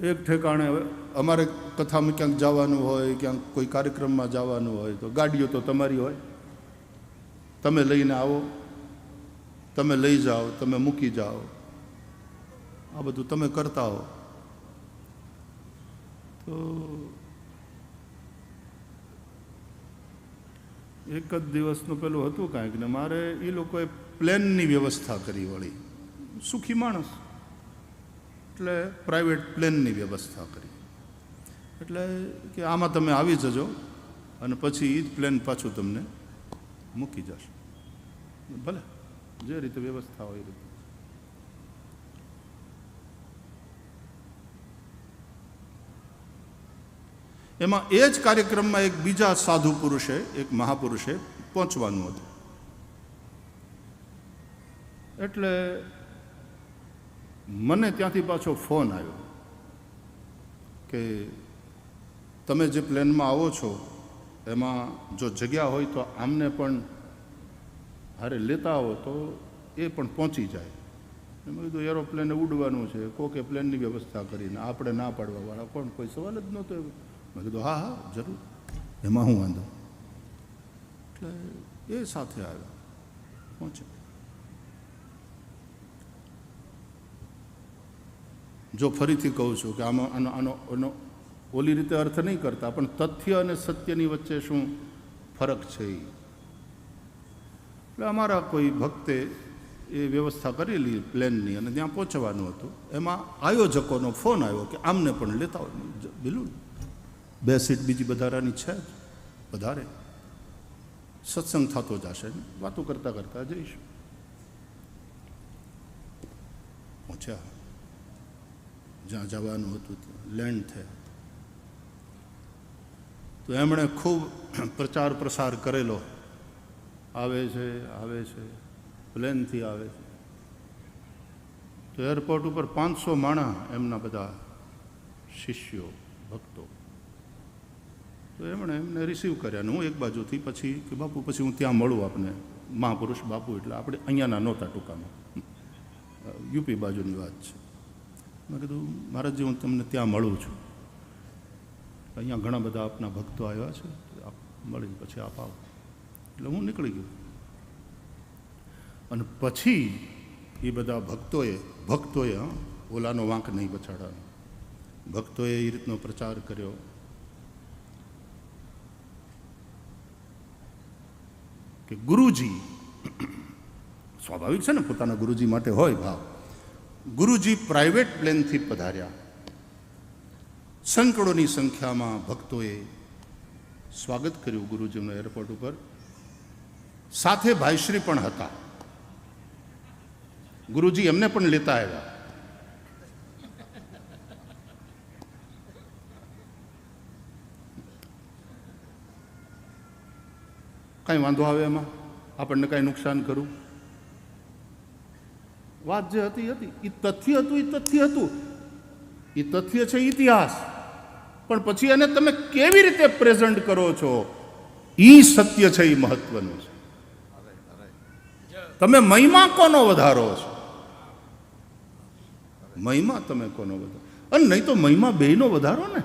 એક ઠેકાણે અમારે કથામાં ક્યાંક જવાનું હોય, ક્યાંક કોઈ કાર્યક્રમમાં જવાનું હોય, તો ગાડીઓ તો તમારી હોય. તમે લઈને આવો, તમે લઈ જાઓ, તમે મૂકી જાઓ. આ બધું તમે કરતા હો. તો એક જ દિવસનું પેલું હતું કાંઈક ને, મારે એ લોકોએ પ્લેનની વ્યવસ્થા કરી વળી. સુખી માણસ. એટલે પ્રાઇવેટ પ્લેનની વ્યવસ્થા કરી. એટલે કે આમાં તમે આવી જજો અને પછી એ જ પ્લેન પાછું તમને મૂકી જશે. ભલે, જે રીતે વ્યવસ્થા હોય એ રીતે. એમાં એ જ કાર્યક્રમમાં એક બીજા સાધુ પુરુષે, એક મહાપુરુષે પહોંચવાનું હતું. એટલે મને ત્યાંથી પાછો ફોન આવ્યો કે તમે જે પ્લેનમાં આવો છો, એમાં જો જગ્યા હોય તો આમને પણ હારે લેતા આવો તો એ પણ પહોંચી જાય. મેં કીધું એરોપ્લેને ઉડવાનું છે, કોકે પ્લેનની વ્યવસ્થા કરીને આપણે ના પાડવાવાળા કોણ? કોઈ સવાલ જ નહોતો એવો. મેં કીધું, હા હા, જરૂર. એમાં હું વાંધો. એટલે એ સાથે આવ્યો પહોંચે જો ફરીથી કહું છું કે આમાં આનો આનો આનો ઓલી રીતે અર્થ નહીં કરતા, પણ તથ્ય અને સત્યની વચ્ચે શું ફરક છે એ એટલે અમારા કોઈ ભક્તે એ વ્યવસ્થા કરેલી પ્લેનની અને ત્યાં પહોંચવાનું હતું. એમાં આયોજકોનો ફોન આવ્યો કે આમને પણ લેતા બિલું બે સીટ બીજી વધારાની છે જ, વધારે. સત્સંગ થતો જશે. ને વાતો કરતાં કરતાં જઈશું. પહોંચ્યા. જ્યાં જવાનું હતું લેન્ડ થયા તો એમણે ખૂબ પ્રચાર પ્રસાર કરેલો. આવે છે આવે છે. પ્લેનથી આવે છે. તો એરપોર્ટ ઉપર પાંચસો માણા એમના બધા શિષ્યો, ભક્તો. તો એમણે એમને રિસીવ કર્યા હું એક બાજુથી પછી કે બાપુ, પછી હું ત્યાં મળું આપને. મહાપુરુષ બાપુ એટલે આપણે અહીંયાના નહોતા ટૂંકામાં. યુપી બાજુની વાત છે. મેં કીધું મહારાજજી હું તમને ત્યાં મળું છું. અહીંયા ઘણા બધા આપના ભક્તો આવ્યા છે આપ મળીને પછી આપ આવો. એટલે હું નીકળી ગયો. અને પછી એ બધા ભક્તોએ ભક્તોએ, હા, ઓલાનો વાંક નહીં બચાડવાનો. ભક્તોએ એ રીતનો પ્રચાર કર્યો. કે ગુરુજી, સ્વાભાવિક છે ને, પોતાના ગુરુજી માટે હોય ભાવ. ગુરુજી પ્રાઇવેટ પ્લેનથી પધાર્યા. સંકળોની સંખ્યામાં ભક્તોએ સ્વાગત કર્યું ગુરુજીનું એરપોર્ટ ઉપર. સાથે ભાઈશ્રી પણ હતા. ગુરુજી એમને પણ લેતા આવ્યા. કાંઈ વાંધો આવે એમાં? આપણને કાંઈ નુકસાન કરું વાત જે હતી હતી. એ તથ્ય હતું એ તથ્ય હતું. એ તથ્ય છે ઇતિહાસ. પણ પછી એને તમે કેવી રીતે પ્રેઝન્ટ કરો છો? એ સત્ય છે એ મહત્વનું છે. તમે મહિમા કોનો વધારો છો? મહિમા તમે કોનો વધારો? અને નહીં તો મહિમા બેયનો વધારો ને?